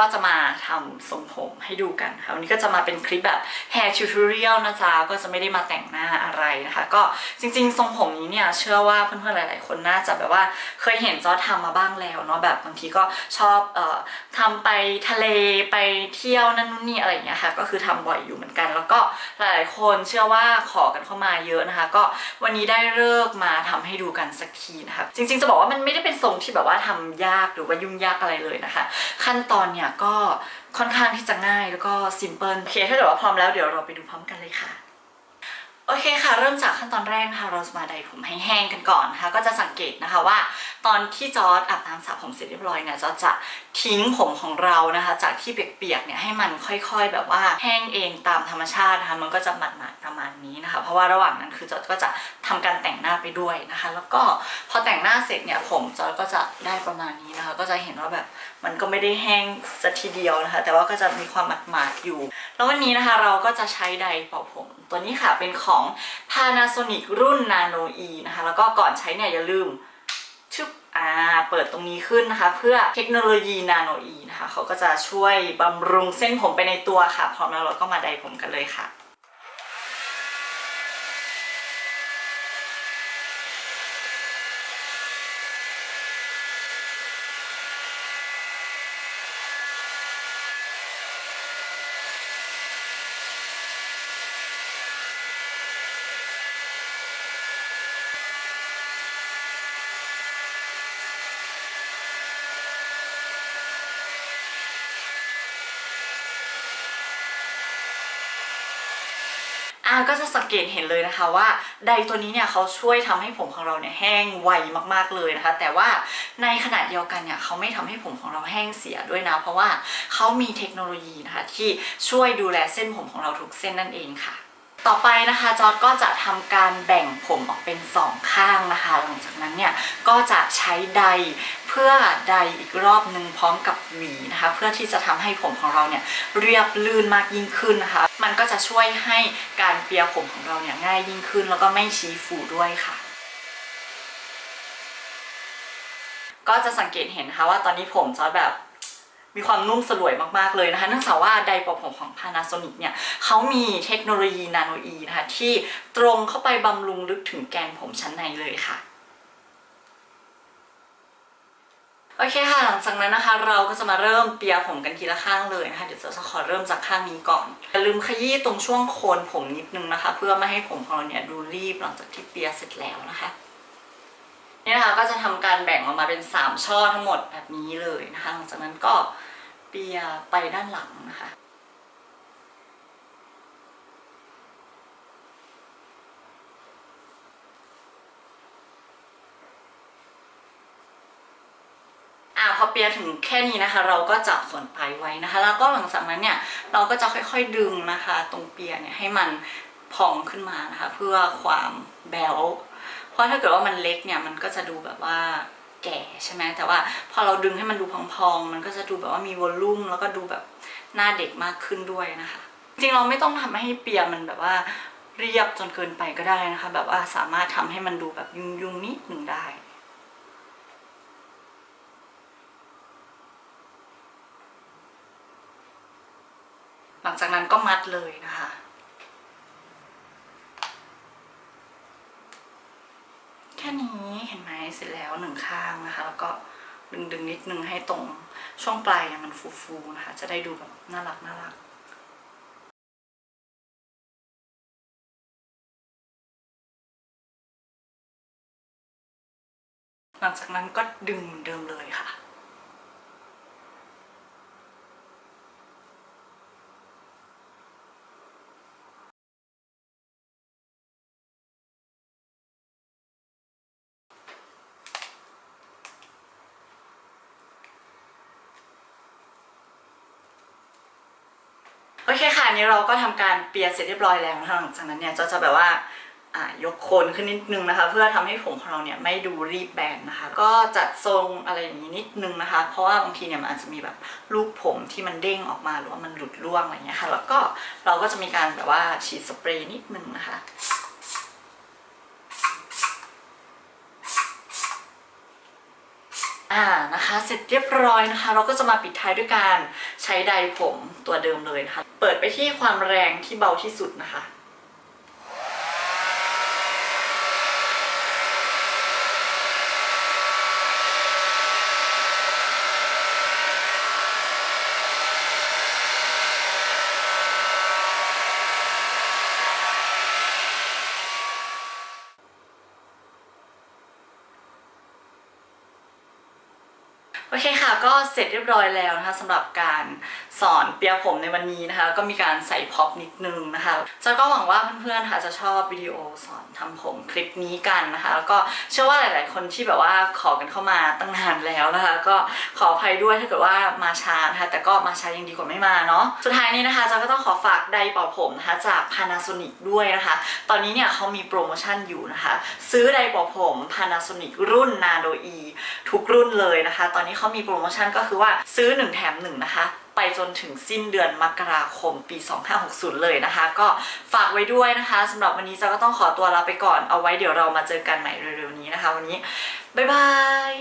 ก็จะมาทำทรงผมให้ดูกันค่ะวันนี้ก็จะมาเป็นคลิปแบบ hair tutorial นะจ๊ะก็จะไม่ได้มาแต่งหน้าอะไรนะคะ ก็จริงๆ ทรงผมนี้เนี่ยเชื่อว่าเพื่อนๆหลายๆ คนน่าจะแบบว่าเคยเห็นจอยทำมาบ้างแล้วเนาะแบบบางทีก็ชอบเอ่อทำไปทะเลไปเที่ยวนั่นนู่นนี่อะไรอย่างเงี้ยค่ะก็คือทำบ่อยอยู่เหมือนกัน แล้วก็หลายๆ คนเชื่อว่าขอกันเข้ามาเยอะนะคะ ก็วันนี้ได้เลิกมาทำให้ดูกันสักทีนะคะจริงๆ จะบอกว่ามันไม่ได้เป็นทรงที่แบบว่าทำยากหรือว่ายุ่งยากอะไรเลยนะคะ ขั้นตอนเนี่ยก็ค่อนข้างที่จะง่ายแล้วก็ซิมเพิลโอเคถ้าเกิดว่าพร้อมแล้วเดี๋ยวเราไปดูพร้อมกันเลยค่ะโอเคค่ะ เริ่มจากขั้นตอนแรกนะคะเราจะมาไดผมแห้งๆกันก่อนนะคะก็จะสังเกตนะคะว่าตอนที่จอร์ดอาบน้ำสระผมเสร็จเรียบร้อยเนี่ยจอร์จจะทิ้งผมของเรานะคะ จากที่เปียกๆเนี่ยให้มันค่อยๆ แบบว่าแห้งเองตามธรรมชาตินะคะมันก็จะหมาดๆประมาณนี้นะคะ เพราะว่าระหว่างนั้นคือจอร์จก็จะทำการแต่งหน้าไปด้วยนะคะ แล้วก็พอแต่งหน้าเสร็จเนี่ยผมจอร์จก็จะได้ประมาณนี้นะคะ ก็จะเห็นว่าแบบมันก็ไม่ได้แห้งสัทีเดียวนะคะ แต่ว่าก็จะมีความหมาดๆอยู่ แล้ววันนี้นะคะเราก็จะใช้ไดร์เป่าผมตัวนี้ค่ะเป็นของ Panasonic รุ่น Nano E นะคะ แล้วก็ก่อนใช้เนี่ยอย่าลืมชึบ อ่าเปิดตรงนี้ขึ้นนะคะ เพื่อเทคโนโลยีนาโนอีนะคะเขาก็จะช่วยบำรุงเส้นผมไปในตัวค่ะ พร้อมแล้วเราก็มาไดผมกันเลยค่ะ อ่าก็จะสังเกตเห็นเลยนะคะว่าไดร์ตัวนี้เนี่ยเขาช่วยทำให้ผมของเราเนี่ยแห้งไวมากๆเลยนะคะ แต่ว่าในขณะเดียวกันเนี่ยเขาไม่ทำให้ผมของเราแห้งเสียด้วยนะ เพราะว่าเขามีเทคโนโลยีนะคะที่ช่วยดูแลเส้นผมของเราทุกเส้นนั่นเองค่ะต่อไปนะคะจอร์ดก็จะทำการแบ่งผมออกเป็นสองข้างนะคะ หลังจากนั้นเนี่ยก็จะใช้ไดร์ เพื่อไดร์อีกรอบหนึ่งพร้อมกับหวีนะคะ เพื่อที่จะทำให้ผมของเราเนี่ยเรียบลื่นมากยิ่งขึ้นนะคะ มันก็จะช่วยให้การเปียผมของเราเนี่ยง่ายยิ่งขึ้น แล้วก็ไม่ชี้ฟูด้วยค่ะก็จะสังเกตเห็นนะคะว่าตอนนี้ผมจอร์ดแบบมีความนุ่มสลวยมากๆเลยนะคะ เนื่องจากว่าไดร์เป่าผมของ Panasonic เนี่ยเขามีเทคโนโลยีนาโนอีนะคะ ที่ตรงเข้าไปบำรุงลึกถึงแกนผมชั้นในเลยค่ะ โอเคค่ะ หลังจากนั้นนะคะ เราก็จะมาเริ่มเปียผมกันทีละข้างเลยนะคะ เดี๋ยวจะขอเริ่มจากข้างนี้ก่อนอย่าลืมขยี้ตรงช่วงโคนผมนิดนึงนะคะ เพื่อไม่ให้ผมของเราเนี่ยดูรีบหลังจากที่เปียเสร็จแล้วนะคะนี่นะคะก็จะทำการแบ่งออกมาเป็น 3 ช่อทั้งหมดแบบนี้เลยนะคะหลังจากนั้นก็เปียไปด้านหลังนะคะ พอเปียถึงแค่นี้นะคะ เราก็จับส่วนปลายไว้นะคะ แล้วก็หลังจากนั้นเนี่ยเราก็จะค่อยๆดึงนะคะ ตรงเปียเนี่ยให้มันพองขึ้นมานะคะ เพื่อความแบวเพราะถ้าเกิดว่ามันเล็กเนี่ยมันก็จะดูแบบว่าแก่ใช่ไหมแต่ว่าพอเราดึงให้มันดูพองๆ มันก็จะดูแบบว่ามีวอลลุ่มแล้วก็ดูแบบหน้าเด็กมากขึ้นด้วยนะคะ จริงเราไม่ต้องทำให้เปียมันแบบว่าเรียบจนเกินไปก็ได้นะคะ แบบว่าสามารถทำให้มันดูแบบยุ่งๆนิดหนึ่งได้ หลังจากนั้นก็มัดเลยนะคะ แค่นี้เห็นไหมเสร็จแล้วหนึ่งข้างนะคะ แล้วก็ดึงดึงนิดนึงให้ตรงช่วงปลายเนี่ยมันฟูๆนะคะ จะได้ดูแบบน่ารักน่ารักหลังจากนั้นก็ดึงเหมือนเดิมเลยค่ะ โอเคค่ะนี้เราก็ทำการเปียร์เสร็จเรียบร้อยแล้วนะคะหลังจากนั้นเนี่ยจะจะแบบว่าอ่ายกโคนขึ้นนิดนึงนะคะ เพื่อทำให้ผมของเราเนี่ยไม่ดูรีบแบนนะคะ ก็จัดทรงอะไรอย่างนี้นิดนึงนะคะ เพราะว่าบางทีเนี่ยมันอาจจะมีแบบลูกผมที่มันเด้งออกมาหรือว่ามันหลุดร่วงอะไรเงี้ยค่ะ แล้วก็เราก็จะมีการแบบว่าฉีดสเปรย์นิดนึงนะคะ อ่านะคะเสร็จเรียบร้อยนะคะ เราก็จะมาปิดท้ายด้วยการใช้ไดร์ผมตัวเดิมเลยนะคะ เปิดไปที่ความแรงที่เบาที่สุดนะคะ โอเคค่ะก็เสร็จเรียบร้อยแล้วนะคะสำหรับการสอนเปียผมในวันนี้นะคะ ก็มีการใส่พ็อปนิดนึงนะคะแล้วก็หวังว่าเพื่อนๆค่ะจะชอบวิดีโอสอนทำผมคลิปนี้กันนะคะ แล้วก็เชื่อว่าหลาย ๆ คนที่แบบว่าขอกันเข้ามาตั้งนานแล้วนะคะ ก็ขออภัยด้วยถ้าเกิดว่ามาช้านะคะแต่ก็มาช้ายังดีกว่าไม่มาเนาะสุดท้ายนี้นะคะจะก็ต้องขอฝากไดร์เป่าผมนะคะจาก Panasonic ด้วยนะคะ ตอนนี้เนี่ยเขามีโปรโมชั่นอยู่นะคะ ซื้อไดร์เป่าผม Panasonic รุ่น Nano E ทุกรุ่นเลยนะคะ ตอนนี้เขามีโปรโมชั่นก็คือว่าซื้อ 1 แถม 1 นะคะ ไปจนถึงสิ้นเดือนมกราคมปี 2560 เลยนะคะ ก็ฝากไว้ด้วยนะคะสำหรับวันนี้จะก็ต้องขอตัวลาไปก่อนเอาไว้เดี๋ยวเรามาเจอกันใหม่เร็วๆนี้นะคะ วันนี้บ๊ายบาย